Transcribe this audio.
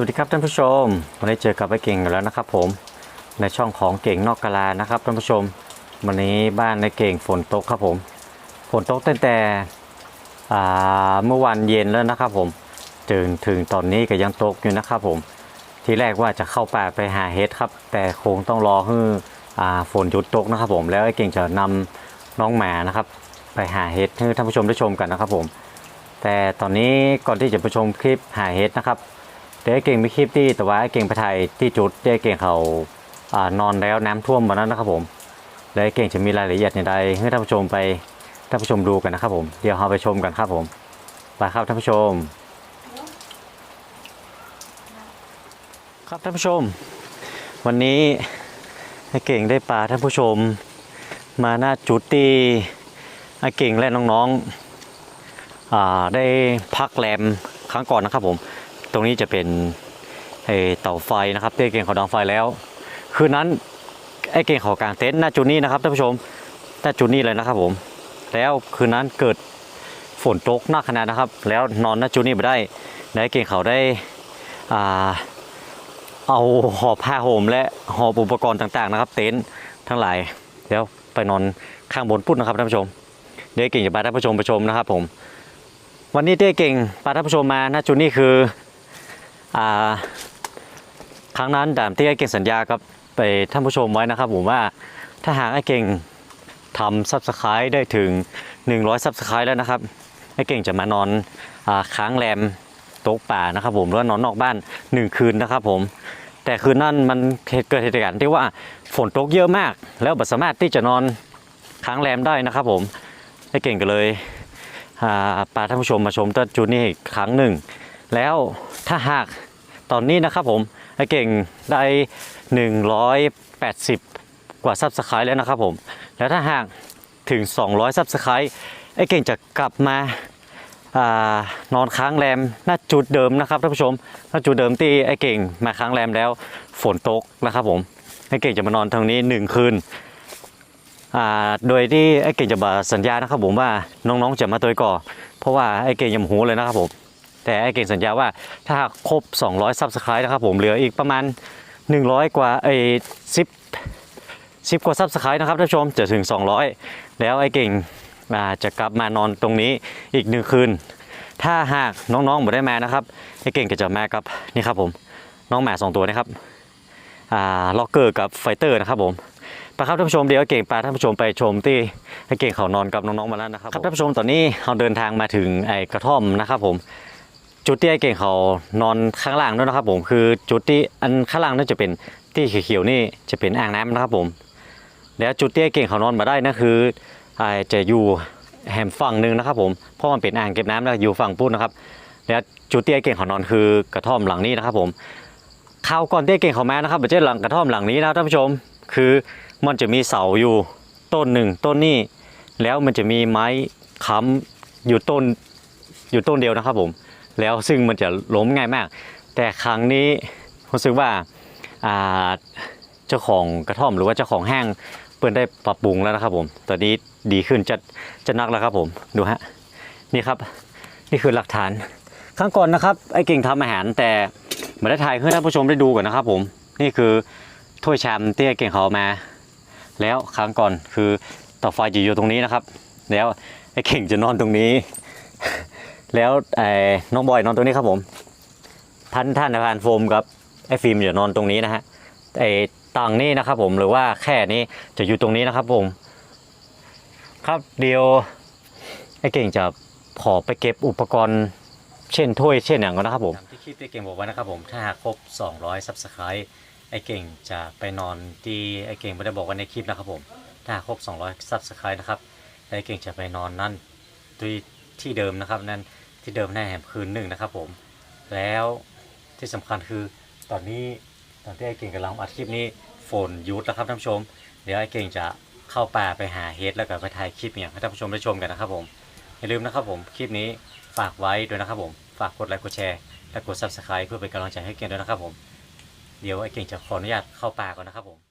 วัสดีครับท่านผู้ชม วันนี้เจอกับไอ้เก่งแล้วนะครับผมในช่องของเก่งนอกกาลานะครับท่านผู้ชม วันนี้บ้านในเก่งฝนตกครับผมฝนตกตั้งแต่เมื่อวันเย็นแล้วนะครับผมจนถึงตอนนี้ก็ยังตกอยู่นะครับผมทีแรกว่าจะเข้าป่าไปหาเห็ดครับ แต่คงต้องรอให้ฝนหยุดตกนะครับผมแล้วไอ้เก่งจะนำน้องหมานะครับ ไปหาเห็ดให้ท่านผู้ชมได้ชมกันนะครับผม แต่ตอนนี้ก่อนที่จะไปชมคลิปหาเห็ดนะครับ เดี๋ยวไอ้เก่งมีคลิปที่แต่ว่าไอ้เก่งไปถ่ายที่จุดที่ไอ้เก่งเขาอ่านอนแล้วน้ำท่วมวันนั้นนะครับผม แล้วเก่งจะมีรายละเอียดในใดให้ท่านผู้ชมไปท่านผู้ชมดูกันนะครับผมเดี๋ยวเราไปชมกันครับผมไปครับท่านผู้ชม ครับท่านผู้ชม วันนี้ไอ้เก่งได้พาท่านผู้ชม มาหน้าจุดที่ไอ้เก่งและน้องๆได้พักแรมครั้งก่อนนะครับผม ตรงนี้จะเป็นเตาไฟนะครับที่ไอ้เก่งเขาดังไฟแล้ว คืนนั้นไอ้เก่งเขากางเต็นท์หน้าจุดนี้นะครับท่านผู้ชมหน้าจุดนี้เลยนะครับผม แล้วคืนนั้นเกิดฝนตกหนักขนาดนะครับ แล้วนอนหน้าจุดนี้ไม่ได้ไอ้เก่งเขาได้อ่าเอาหอบผ้าห่มและหอบอุปกรณ์ต่างๆนะครับ เต็นท์ทั้งหลายแล้วไปนอนข้างบนพุทธนะครับท่านผู้ชมเด้เก่งจะพาท่านผู้ชมไปชมนะครับผม วันนี้เต้เก่งพาท่านผู้ชมมาณจุดนี้คือ ครั้งนั้นดามที่ไอ้เก่งสัญญากับไปท่านผู้ชมไว้นะครับผมว่าถ้าหากไอ้เก่งทำซับสไครต์ได้ถึง 100ซับสไครต์แล้วนะครับไอ้เก่งจะมานอนอค้างแรมโต๊ะป่านะครับผมหรือว่านอนนอกบ้าน 1 คืนนะครับผมแต่คืนนั้นมันเกิดเหตุการณ์ที่ว่าฝนตกเยอะมาก แล้วบัสามารถที่จะนอนค้างแรมได้นะครับผมไอ้เก่งก็เลยอ่าพาท่านผู้ชมมาชมต้นจูนี่อีกครั้งหนึ่ง แล้วถ้าหากตอนนี้นะครับผมไอเก่งได้ 180 กว่าซับสไครต์แล้วนะครับผม แล้วถ้าหากถึง 200ซับสไครต์ไอเก่งจะกลับมาอานอนค้างแรมหน้าจุดเดิมนะครับท่านผู้ชมหน้าจุดเดิมที่ไอเก่งมาค้างแรมแล้วฝนตกนะครับผมไอเก่งจะมานอนทางนี้หนึ่งคืนโดยที่ไอเก่งจะบาสัญญานะครับผมว่าน้องๆจะมาตัวก่อ เพราะว่าไอเก่งยังหูเลยนะครับผม แต่ไอเก่งสัญญาว่าถ้าครบ 200ซับสไครต์นะครับผมเหลืออีกประมาณ 100 กว่าไอสิบสิบกว่าซับสไครต์นะครับท่านผู้ชมจะถึง 200 แล้วไอ้เก่งจะกลับมานอนตรงนี้อีกหนึ่งคืน ถ้าหากน้องๆไม่ได้มานะครับไอ้เก่งก็จะมากับนี่ครับผมน้องหมาสองตัวนะครับอ่าล็อกเกอร์กับไฟเตอร์นะครับผมไปครับท่านผู้ชมเดี๋ยวเก่งพาท่านผู้ชมไปชมที่ให้เก่งเขานอนกับน้องๆมาแล้วนะครับครับท่านผู้ชมตอนนี้เราเดินทางมาถึงไอ้กระท่อมนะครับผม จุดที่ไอ้เก่งเขานอนข้างล่างด้วยนะครับ ผมคือจุดที่อันข้างล่างนั่นจะเป็นที่เขียวๆนี่จะเป็นอ่างน้ำนะครับผมแล้วจุดที่ไอ้เก่งเขานอนมาได้นั่นคือไอ้จะอยู่แหมฝั่งหนึ่งนะครับผมเพราะมันเป็นอ่างเก็บน้ำแล้วอยู่ฝั่งพุ้นนะครับ แล้วจุดที่ไอ้เก่งเขานอนคือกระท่อมหลังนี้นะครับ ผมข่าวก่อนที่ไอ้เก่งเขาแมานะครับไม่ใช่หลังกระท่อมหลังนี้นะท่านผู้ชม คือมันจะมีเสาอยู่ต้นหนึ่งต้นนี้แล้วมันจะมีไม้ค้ำอยู่ต้นอยู่ต้นเดียวนะครับผม แล้วซึ่งมันจะล้มง่ายมาก แต่ครั้งนี้รู้สึกว่าเจ้าของกระท่อมหรือว่าเจ้าของห้างเปิดได้ปรับปรุงแล้วนะครับผม ตอนนี้ดีขึ้นจะจะนักแล้วครับผมดูฮะนี่ครับนี่คือหลักฐานครั้งก่อนนะครับไอ้เก่งทำอาหารแต่ไม่ได้ถ่ายให้ท่านผู้ชมได้ดูก่อนนะครับ ผมนี่คือถ้วยชามที่ไอ้เก่งเขาเอมา แล้วครั้งก่อนคือเต่อไฟจะอยู่ตรงนี้นะครับ แล้วไอ้เก่งจะนอนตรงนี้ แล้วไอ้น้องบอยนอนตรงนี้ครับผมท่านท่านอาคารโฟมกับไอ้ฟิล์มจะนอนตรงนี้นะฮะไอ้ตังนี่นะครับผมหรือว่าแค่นี้จะอยู่ตรงนี้นะครับผม ครับเดี๋ยวไอ้เก่งจะขอไปเก็บอุปกรณ์เช่นถ้วยเช่นอย่างก็นะครับผมที่คลิปที่เก่งบอกไว้นะครับผมถ้าหากครบ 200 subscribe ไอ้เก่งจะไปนอนที่ไอ้เก่งไม่ได้บอกไว้ในคลิปนะครับผมถ้าหากครบ 200 subscribe นะครับไอ้เก่งจะไปนอนนั่นที่ที่เดิมนะครับนั่น ที่เดิมแน่แหมคืนหนึ่งนะครับผม แล้วที่สำคัญคือตอนนี้ตอนที่ไอ้เก่งกำลังอัดคลิปนี้ฝนยุดแล้วครับท่านผู้ชม เดี๋ยวไอ้เก่งจะเข้าป่าไปหาเฮดแล้วก็ไปถ่ายคลิปอย่างให้ท่านผู้ชมได้ชมกันนะครับผมอย่าลืมนะครับผมคลิปนี้ฝากไว้ด้วยนะครับผมฝากกดไลค์กดแชร์และกด subscribe เพื่อเป็นกำลังใจให้เก่งด้วยนะครับผมเดี๋ยวไอ้เก่งจะขออนุญาตเข้าป่าก่อนนะครับผม